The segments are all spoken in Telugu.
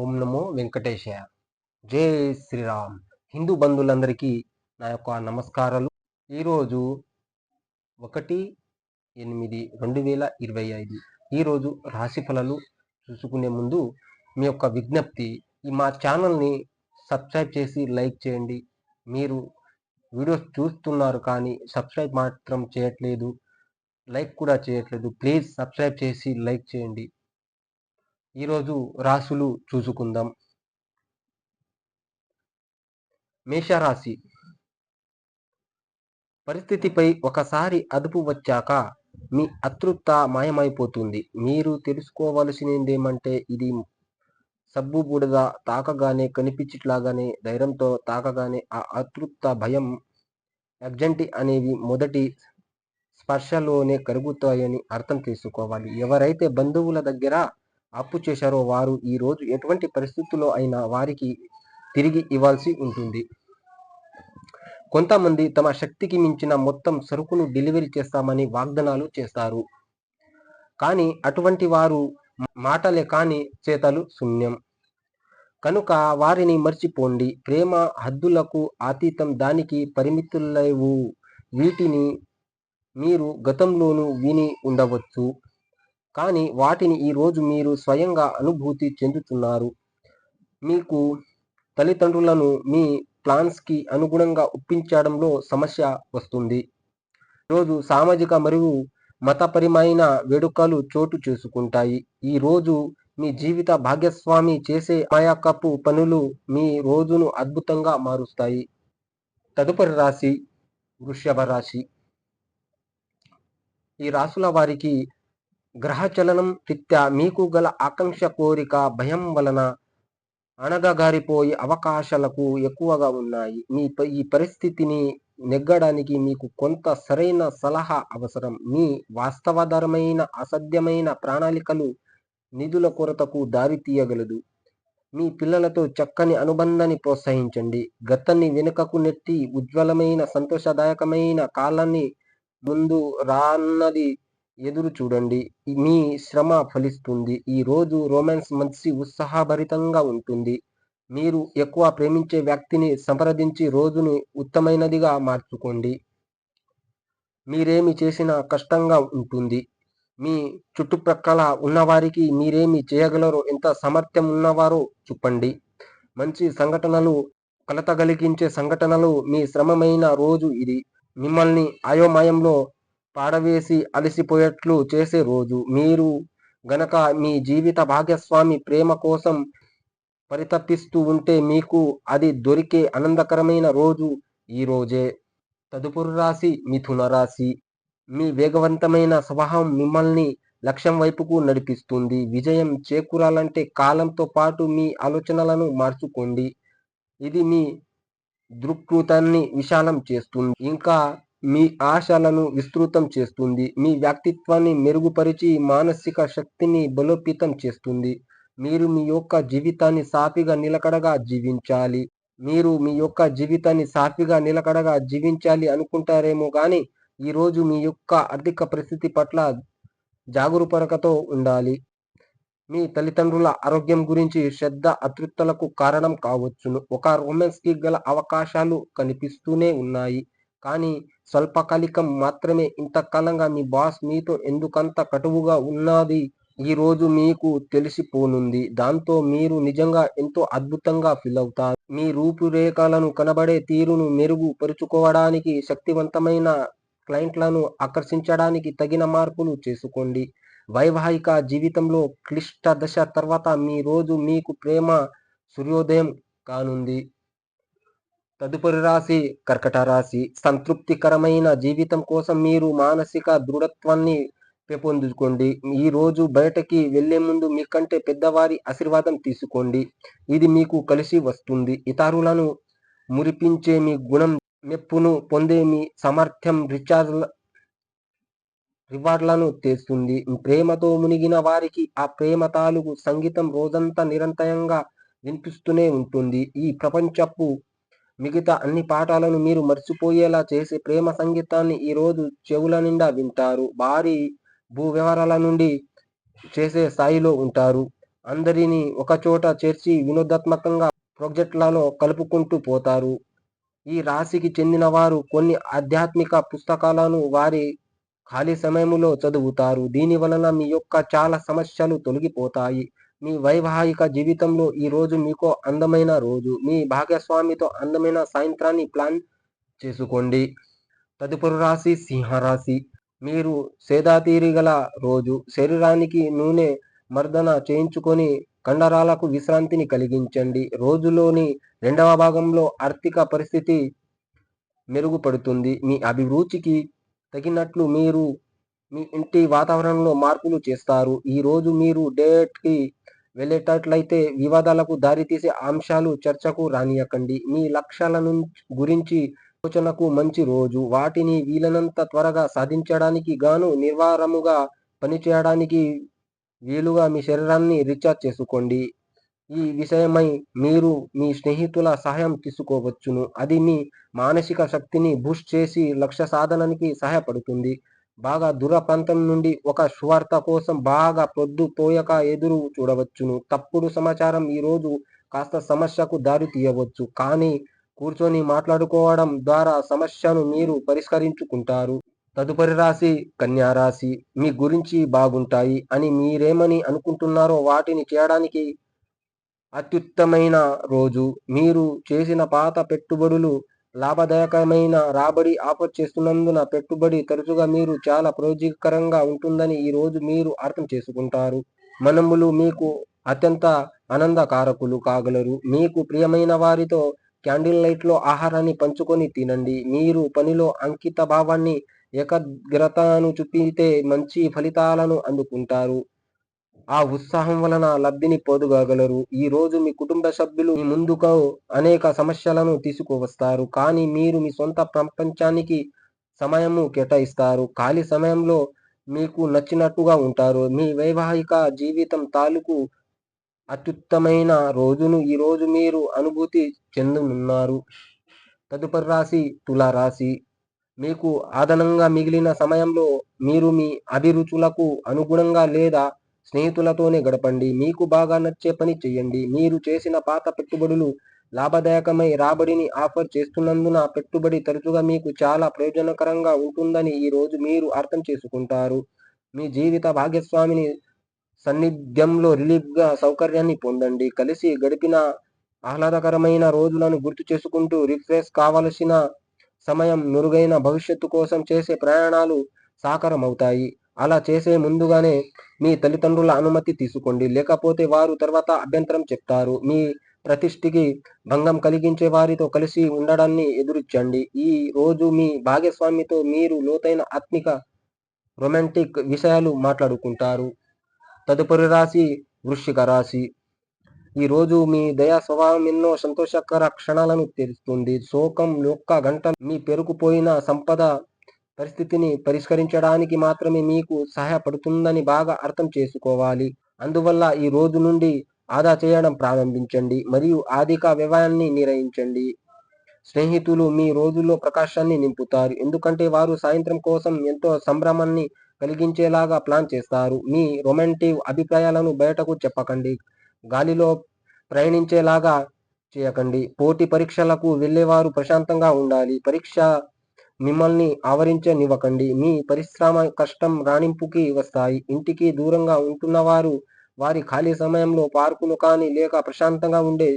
ఓం నమో వెంకటేశయ. జై శ్రీరామ్. హిందూ బంధువులందరికీ నా యొక్క నమస్కారాలు. ఈరోజు ఒకటి ఎనిమిది రెండు వేల ఇరవై ఐదు. ఈరోజు రాశి ఫలాలు చూసుకునే ముందు మీ యొక్క విజ్ఞప్తి ఈ మా ఛానల్ని సబ్స్క్రైబ్ చేసి లైక్ చేయండి. మీరు వీడియోస్ చూస్తున్నారు కానీ సబ్స్క్రైబ్ మాత్రం చేయట్లేదు. లైక్ కూడా చేయట్లేదు. ప్లీజ్ సబ్స్క్రైబ్ చేసి లైక్ చేయండి. ఈరోజు రాశులు చూసుకుందాం. మేషరాశి. పరిస్థితిపై ఒకసారి అదుపు వచ్చాక మీ అతృప్త మాయమైపోతుంది. మీరు తెలుసుకోవలసినదేమంటే ఇది సబ్బు బుడద తాకగానే కనిపించట్లాగానే ధైర్యంతో తాకగానే ఆ అతృప్త భయం ఎగ్జంటి అనేవి మొదటి స్పర్శలోనే కరుగుతాయని అర్థం చేసుకోవాలి. ఎవరైతే బంధువుల దగ్గర అప్పు చేశారో వారు ఈరోజు ఎటువంటి పరిస్థితుల్లో అయినా వారికి తిరిగి ఇవ్వాల్సి ఉంటుంది. కొంతమంది తమ శక్తికి మించిన మొత్తం సరుకును డెలివరీ చేస్తామని వాగ్దానాలు చేస్తారు. కానీ అటువంటి వారు మాటలే కాని చేతలు శూన్యం. కనుక వారిని మర్చిపోండి. ప్రేమ హద్దులకు అతీతం దానికి పరిమితులేవు. వీటిని మీరు గతంలోనూ విని ఉండవచ్చు. కానీ వాటిని ఈరోజు మీరు స్వయంగా అనుభూతి చెందుతున్నారు. మీకు తల్లిదండ్రులను మీ ప్లాన్స్కి అనుగుణంగా ఒప్పించడంలో సమస్య వస్తుంది. ఈరోజు సామాజిక మరియు మతపరమైన వేడుకలు చోటు చేసుకుంటాయి. ఈ రోజు మీ జీవిత భాగ్యస్వామి చేసే మాయాకప్పు పనులు మీ రోజును అద్భుతంగా మారుస్తాయి. తదుపరి రాశి వృషభ రాశి. ఈ రాశుల వారికి గ్రహచలనం రీత్యా మీకు గల ఆకాంక్ష కోరిక భయం వలన అణగగారిపోయే అవకాశాలకు ఎక్కువగా ఉన్నాయి. మీ ఈ పరిస్థితిని నెగ్గడానికి మీకు కొంత సరైన సలహా అవసరం. మీ వాస్తవధరమైన అసాధ్యమైన ప్రణాళికలు నిధుల కొరతకు దారి తీయగలదు. మీ పిల్లలతో చక్కని అనుబంధాన్ని ప్రోత్సహించండి. గతాన్ని వెనుకకు నెట్టి ఉజ్వలమైన సంతోషదాయకమైన కాలాన్ని ముందు రాన్నది ఎదురు చూడండి. మీ శ్రమ ఫలిస్తుంది. ఈ రోజు రొమాన్స్ మంచి ఉత్సాహభరితంగా ఉంటుంది. మీరు ఎక్కువ ప్రేమించే వ్యక్తిని సంప్రదించి రోజుని ఉత్తమైనదిగా మార్చుకోండి. మీరేమి చేసినా కష్టంగా ఉంటుంది. మీ చుట్టుప్రక్కల ఉన్నవారికి మీరేమి చేయగలరో ఎంత సామర్థ్యం ఉన్నవారో చెప్పండి. మంచి సంఘటనలు కలతగలిగించే సంఘటనలు మీ శ్రమమైన రోజు ఇది. మిమ్మల్ని అయోమయంలో పాడవేసి అలసిపోయేట్లు చేసే రోజు. మీరు గనక మీ జీవిత భాగస్వామి ప్రేమ కోసం పరితపిస్తూ ఉంటే మీకు అది దొరికే ఆనందకరమైన రోజు ఈ రోజే. తదుపరి రాశి మిథున రాశి. మీ వేగవంతమైన స్వభావం మిమ్మల్ని లక్ష్యం వైపుకు నడిపిస్తుంది. విజయం చేకూరాలంటే కాలంతో పాటు మీ ఆలోచనలను మార్చుకోండి. ఇది మీ దృక్పృతాన్ని విశాలం చేస్తుంది. ఇంకా మీ ఆశలను విస్తృతం చేస్తుంది. మీ వ్యక్తిత్వాన్ని మెరుగుపరిచి మానసిక శక్తిని బలోపేతం చేస్తుంది. మీరు మీ యొక్క జీవితాన్ని సాఫీగా నిలకడగా జీవించాలి. మీరు మీ యొక్క జీవితాన్ని సాఫీగా నిలకడగా జీవించాలి అనుకుంటారేమో కానీ ఈరోజు మీ యొక్క ఆర్థిక పరిస్థితి పట్ల జాగరూకతతో ఉండాలి. మీ తల్లిదండ్రుల ఆరోగ్యం గురించి శ్రద్ధ అతృప్తులకు కారణం కావచ్చును. ఒక రొమాన్స్కి గల అవకాశాలు కనిపిస్తూనే ఉన్నాయి. కానీ స్వల్పకాలికం మాత్రమే. ఇంతకాలంగా మీ బాస్ మీతో ఎందుకంత కటువుగా ఉన్నది? ఈ రోజు మీకు తెలిసిపోనుంది. దాంతో మీరు నిజంగా ఎంతో అద్భుతంగా ఫీల్ అవుతారు. మీ రూపురేఖలను కనబడే తీరును మెరుగుపరుచుకోవడానికి శక్తివంతమైన క్లయింట్లను ఆకర్షించడానికి తగిన మార్పులు చేసుకోండి. వైవాహిక జీవితంలో క్లిష్ట దశ తర్వాత మీ రోజు మీకు ప్రేమ సూర్యోదయం కానుంది. తదుపరి రాశి కర్కట రాశి. సంతృప్తికరమైన జీవితం కోసం మీరు మానసిక దృఢత్వాన్ని పెంపొందించుకోండి. ఈ రోజు బయటకి వెళ్ళే ముందు మీకంటే పెద్దవారి ఆశీర్వాదం తీసుకోండి. ఇది మీకు కలిసి వస్తుంది. ఇతరులను మురిపించే మీ గుణం మెప్పును పొందే మీ సామర్థ్యం రిచార్జ్ రివార్డ్లను తెస్తుంది. ప్రేమతో మునిగిన వారికి ఆ ప్రేమ తాలూకు సంగీతం రోజంతా నిరంతరంగా వినిపిస్తూనే ఉంటుంది. ఈ ప్రపంచపు మిగతా అన్ని పాఠాలను మీరు మర్చిపోయేలా చేసే ప్రేమ సంగీతాన్ని ఈరోజు చెవుల నిండా వింటారు. భారీ భూ వ్యవహారాల నుండి చేసే స్థాయిలో ఉంటారు. అందరినీ ఒకచోట చేర్చి వినోదాత్మకంగా ప్రాజెక్టులలో కలుపుకుంటూ పోతారు. ఈ రాశికి చెందిన వారు కొన్ని ఆధ్యాత్మిక పుస్తకాలను వారి ఖాళీ సమయంలో చదువుతారు. దీని వలన మీ యొక్క చాలా సమస్యలు తొలగిపోతాయి. మీ వైవాహిక జీవితంలో ఈ రోజు మీకు అందమైన రోజు. మీ భాగస్వామితో అందమైన సాయంత్రాన్ని ప్లాన్ చేసుకోండి. తదుపరి రాశి సింహరాశి. మీరు సేదాతీరిగల రోజు. శరీరానికి నూనె మర్దన చేయించుకొని కండరాలకు విశ్రాంతిని కలిగించండి. రోజులోని రెండవ భాగంలో ఆర్థిక పరిస్థితి మెరుగుపడుతుంది. మీ అభిరుచికి తగినట్లు మీరు మీ ఇంటి వాతావరణంలో మార్పులు చేస్తారు. ఈరోజు మీరు డేట్కి వెళ్ళేటట్లయితే వివాదాలకు దారితీసే అంశాలు చర్చకు రానియకండి. మీ లక్ష్యాల గురించి ఆలోచనకు మంచి రోజు. వాటిని వీలైనంత త్వరగా సాధించడానికి గాను నిర్వారముగా పనిచేయడానికి వీలుగా మీ శరీరాన్ని రీఛార్జ్ చేసుకోండి. ఈ విషయమై మీరు మీ స్నేహితుల సహాయం తీసుకోవచ్చును. అది మీ మానసిక శక్తిని బూస్ట్ చేసి లక్ష్య సాధనానికి సహాయపడుతుంది. బాగా దూర ప్రాంతం నుండి ఒక సువార్త కోసం బాగా పొద్దు పోయక ఎదురు చూడవచ్చును. తప్పుడు సమాచారం ఈరోజు కాస్త సమస్యకు దారి తీయవచ్చు. కానీ కూర్చొని మాట్లాడుకోవడం ద్వారా సమస్యను మీరు పరిష్కరించుకుంటారు. తదుపరి రాశి కన్యారాశి మీ గురించి బాగుంటాయి అని మీరేమని అనుకుంటున్నారో వాటిని చేయడానికి అత్యుత్తమైన రోజు. మీరు చేసిన పాత పెట్టుబడులు లాభదాయకమైన రాబడి ఆఫర్ చేస్తున్నందున పెట్టుబడి తరచుగా మీరు చాలా ప్రయోజకరంగా ఉంటుందని ఈ రోజు మీరు అర్థం చేసుకుంటారు. మనములు మీకు అత్యంత ఆనందకారకులు కాగలరు. మీకు ప్రియమైన వారితో క్యాండిల్ లైట్లో ఆహారాన్ని పంచుకొని తినండి. మీరు పనిలో అంకిత భావాన్ని ఏకాగ్రతను చూపితే మంచి ఫలితాలను అందుకుంటారు. ఆ ఉత్సాహం వలన లబ్ధిని పొందగలరు ఈ రోజు మీ కుటుంబ సభ్యులు మీ ముందుకు అనేక సమస్యలను తీసుకువస్తారు. కానీ మీరు మీ సొంత ప్రపంచానికి సమయము కేటాయిస్తారు. ఖాళీ సమయంలో మీకు నచ్చినట్టుగా ఉంటారు. మీ వైవాహిక జీవితం తాలూకు అత్యుత్తమైన రోజును ఈ రోజు మీరు అనుభూతి చెందనున్నారు. తదుపరి రాశి తులారాశి. మీకు అదనంగా మిగిలిన సమయంలో మీరు మీ అభిరుచులకు అనుగుణంగా లేదా స్నేహితులతోనే గడపండి. మీకు బాగా నచ్చే పని చేయండి మీరు చేసిన పాత పెట్టుబడులు లాభదాయకమై రాబడిని ఆఫర్ చేస్తున్నందున పెట్టుబడి తరచుగా మీకు చాలా ప్రయోజనకరంగా ఉంటుందని ఈ రోజు మీరు అర్థం చేసుకుంటారు. మీ జీవిత భాగస్వామిని సన్నిధ్యంలో రిలీఫ్గా సౌకర్యాన్ని పొందండి. కలిసి గడిపిన ఆహ్లాదకరమైన రోజులను గుర్తు చేసుకుంటూ రిఫ్రెష్ కావలసిన సమయం మెరుగైన భవిష్యత్తు కోసం చేసే ప్రయాణాలు సాకారమవుతాయి. అలా చేసే ముందుగానే మీ తల్లిదండ్రుల అనుమతి తీసుకోండి. లేకపోతే వారు తర్వాత అభ్యంతరం చెప్తారు. మీ ప్రతిష్ఠికి భంగం కలిగించే వారితో కలిసి ఉండడాన్ని ఎదురిచ్చండి ఈ రోజు మీ భాగస్వామితో మీరు లోతైన ఆత్మిక రొమాంటిక్ విషయాలు మాట్లాడుకుంటారు. తదుపరి రాశి వృశ్చిక రాశి. ఈ రోజు మీ దయా స్వభావం ఎన్నో సంతోషకర క్షణాలను తెరుస్తుంది. శోకం యొక్క గంట మీ పెరుగుపోయిన సంపద పరిస్థితిని పరిష్కరించడానికి మాత్రమే మీకు సహాయపడుతుందని బాగా అర్థం చేసుకోవాలి. అందువల్ల ఈ రోజు నుండి ఆదా చేయడం ప్రారంభించండి మరియు ఆర్థిక వ్యయాన్ని నిర్వహించండి స్నేహితులు మీ రోజుల్లో ప్రకాశాన్ని నింపుతారు. ఎందుకంటే వారు సాయంత్రం కోసం ఎంతో సంభ్రమాన్ని కలిగించేలాగా ప్లాన్ చేస్తారు. మీ రొమాంటిక్ అభిప్రాయాలను బయటకు చెప్పకండి. గాలిలో ప్రయాణించేలాగా చేయకండి. పోటీ పరీక్షలకు వెళ్ళేవారు ప్రశాంతంగా ఉండాలి. పరీక్ష మిమ్మల్ని ఆవరించనివ్వకండి. మీ పరిశ్రమ కష్టం రాణింపుకి వస్తాయి. ఇంటికి దూరంగా ఉంటున్నవారు వారి ఖాళీ సమయంలో పార్కులు కానీ లేక ప్రశాంతంగా ఉండే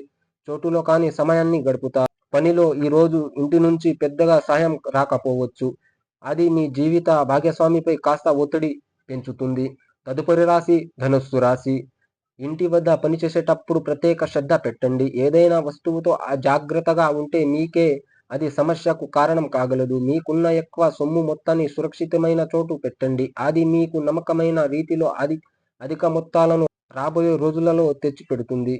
చోటులో కానీ సమయాన్ని గడుపుతారు. పనిలో ఈ రోజు ఇంటి నుంచి పెద్దగా సహాయం రాకపోవచ్చు. అది మీ జీవిత భాగస్వామిపై కాస్త ఒత్తిడి పెంచుతుంది. తదుపరి రాశి ధనుస్సు రాశి. ఇంటి వద్ద పనిచేసేటప్పుడు ప్రత్యేక శ్రద్ధ పెట్టండి. ఏదైనా వస్తువుతో జాగ్రత్తగా ఉంటే మీకే అది సమస్యకు కారణం కాగలదు. మీకున్న ఎక్కువ సొమ్ము మొత్తాన్ని సురక్షితమైన చోటు పెట్టండి. అది మీకు నమ్మకమైన రీతిలో అది అధిక మొత్తాలను రాబోయే రోజులలో తెచ్చిపెడుతుంది.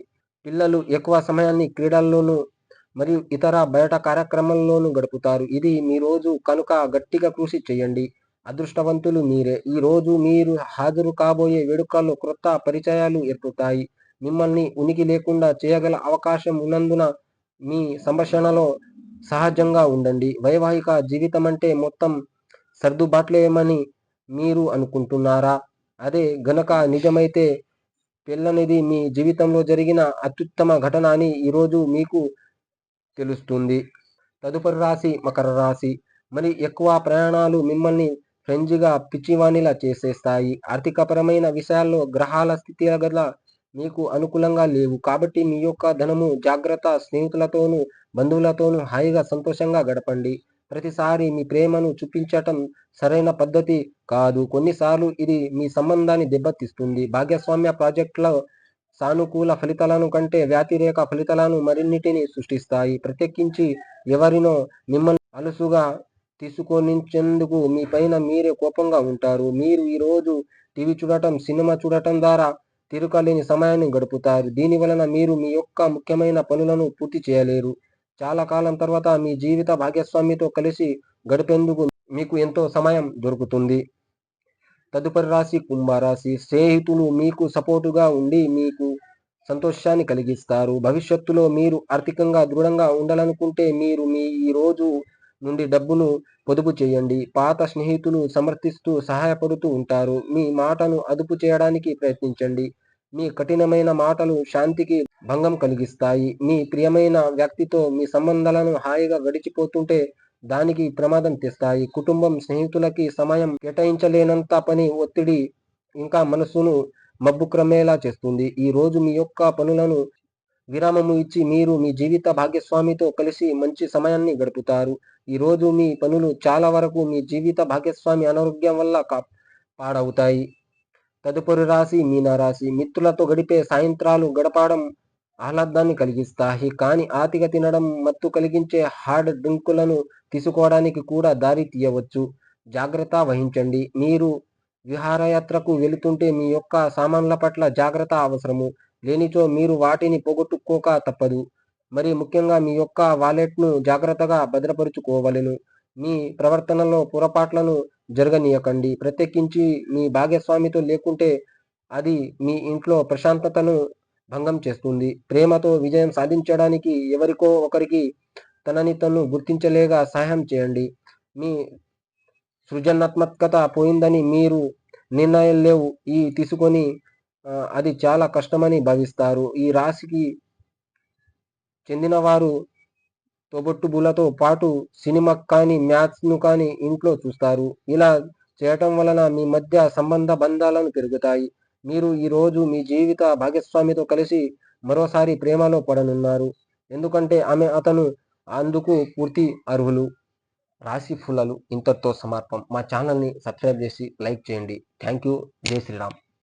పిల్లలు ఎక్కువ సమయాన్ని క్రీడల్లోనూ మరియు ఇతర బయట కార్యక్రమాల్లోనూ గడుపుతారు. ఇది మీ రోజు కనుక గట్టిగా కృషి చేయండి. అదృష్టవంతులు మీరే. ఈ రోజు మీరు హాజరు కాబోయే వేడుకల్లో క్రొత్త పరిచయాలు ఏర్పడతాయి. మిమ్మల్ని ఉనికి లేకుండా చేయగల అవకాశం ఉన్నందున మీ సంభాషణలో సహజంగా ఉండండి. వైవాహిక జీవితం అంటే మొత్తం సర్దుబాట్లేమని మీరు అనుకుంటున్నారా? అదే గనక నిజమైతే పెళ్ళనేది మీ జీవితంలో జరిగిన అత్యుత్తమ ఘటన అని ఈరోజు మీకు తెలుస్తుంది. తదుపరి రాశి మకర రాశి. మరి ఎక్కువ ప్రయాణాలు మిమ్మల్ని ఫ్రెంజిగా పిచ్చివాణిలా చేసేస్తాయి. ఆర్థికపరమైన విషయాల్లో గ్రహాల స్థితి గల మీకు అనుకూలంగా లేవు. కాబట్టి మీ యొక్క ధనము జాగ్రత్త స్నేహితులతోనూ బంధువులతోనూ హాయిగా సంతోషంగా గడపండి. ప్రతిసారి మీ ప్రేమను చూపించటం సరైన పద్ధతి కాదు. కొన్నిసార్లు ఇది మీ సంబంధాన్ని దెబ్బతీస్తుంది. భాగస్వామ్య ప్రాజెక్టుల సానుకూల ఫలితాలను కంటే వ్యతిరేక ఫలితాలను మరిన్నిటిని సృష్టిస్తాయి. ప్రత్యేకించి ఎవరినో మిమ్మల్ని అలుసుగా తీసుకొనించేందుకు మీ పైన మీరే కోపంగా ఉంటారు. మీరు ఈరోజు టీవీ చూడటం సినిమా చూడటం ద్వారా తిరుకలేని సమయాన్ని గడుపుతారు. దీని వలన మీరు మీ యొక్క ముఖ్యమైన పనులను పూర్తి చేయలేరు. చాలా కాలం తర్వాత మీ జీవిత భాగస్వామితో కలిసి గడిపేందుకు మీకు ఎంతో సమయం దొరుకుతుంది. తదుపరి రాశి కుంభరాశి. స్నేహితులు మీకు సపోర్టుగా ఉండి మీకు సంతోషాన్ని కలిగిస్తారు. భవిష్యత్తులో మీరు ఆర్థికంగా దృఢంగా ఉండాలనుకుంటే మీరు మీ ఈ రోజు నుండి డబ్బును పొదుపు చేయండి. పాత స్నేహితులు సమర్థిస్తూ సహాయపడుతూ ఉంటారు. మీ మాటను అదుపు చేయడానికి ప్రయత్నించండి. మీ కఠినమైన మాటలు శాంతికి భంగం కలిగిస్తాయి. మీ ప్రియమైన వ్యక్తితో మీ సంబంధాలను హాయిగా గడిచిపోతుంటే దానికి ప్రమాదం తెస్తాయి. కుటుంబం స్నేహితులకి సమయం కేటాయించలేనంత పని ఒత్తిడి ఇంకా మనసును మబ్బు క్రమేలా చేస్తుంది. ఈ రోజు మీ యొక్క పనులను విరామము ఇచ్చి మీరు మీ జీవిత భాగస్వామితో కలిసి మంచి సమయాన్ని గడుపుతారు. ఈ రోజు మీ పనులు చాలా వరకు మీ జీవిత భాగస్వామి అనారోగ్యం వల్ల పాడవుతాయి. తదుపరి రాశి మీనరాశి మిత్రులతో గడిపే సాయంత్రాలు గడపడం ఆహ్లాదాన్ని కలిగిస్తాయి. కానీ ఆతిక తినడం మత్తు కలిగించే హార్డ్ డ్రింకులను తీసుకోవడానికి కూడా దారి తీయవచ్చు. జాగ్రత్త వహించండి. మీరు విహారయాత్రకు వెళుతుంటే మీ యొక్క సామాన్ల పట్ల జాగ్రత్త అవసరము. లేనిచో మీరు వాటిని పోగొట్టుకోక తప్పదు. మరి ముఖ్యంగా మీ యొక్క వాలెట్ను జాగ్రత్తగా భద్రపరుచుకోవలను. మీ ప్రవర్తనలో పొరపాట్లను జరగనీయకండి. ప్రత్యేకించి మీ భాగస్వామితో లేకుంటే అది మీ ఇంట్లో ప్రశాంతతను భంగం చేస్తుంది. ప్రేమతో విజయం సాధించడానికి ఎవరికో ఒకరికి తనని తను గుర్తించలేక సహాయం చేయండి. మీ సృజనాత్మకత పోయిందని మీరు నిర్ణయం లేవు. ఈ తీసుకొని అది చాలా కష్టమని భావిస్తారు. ఈ రాశికి చెందినవారు తోబుట్టుబులతో పాటు సినిమా కానీ మ్యాథ్స్ను కానీ ఇంట్లో చూస్తారు. ఇలా చేయటం వలన మీ మధ్య సంబంధ బంధాలను పెరుగుతాయి. మీరు ఈరోజు మీ జీవిత భాగస్వామితో కలిసి మరోసారి ప్రేమలో పడనున్నారు. ఎందుకంటే ఆమె అతను అందుకు పూర్తి అర్హులు. రాశి ఫులలు ఇంతటితో సమర్పం మా ఛానల్ని సబ్స్క్రైబ్ చేసి లైక్ చేయండి. Thank you. జై శ్రీరామ్.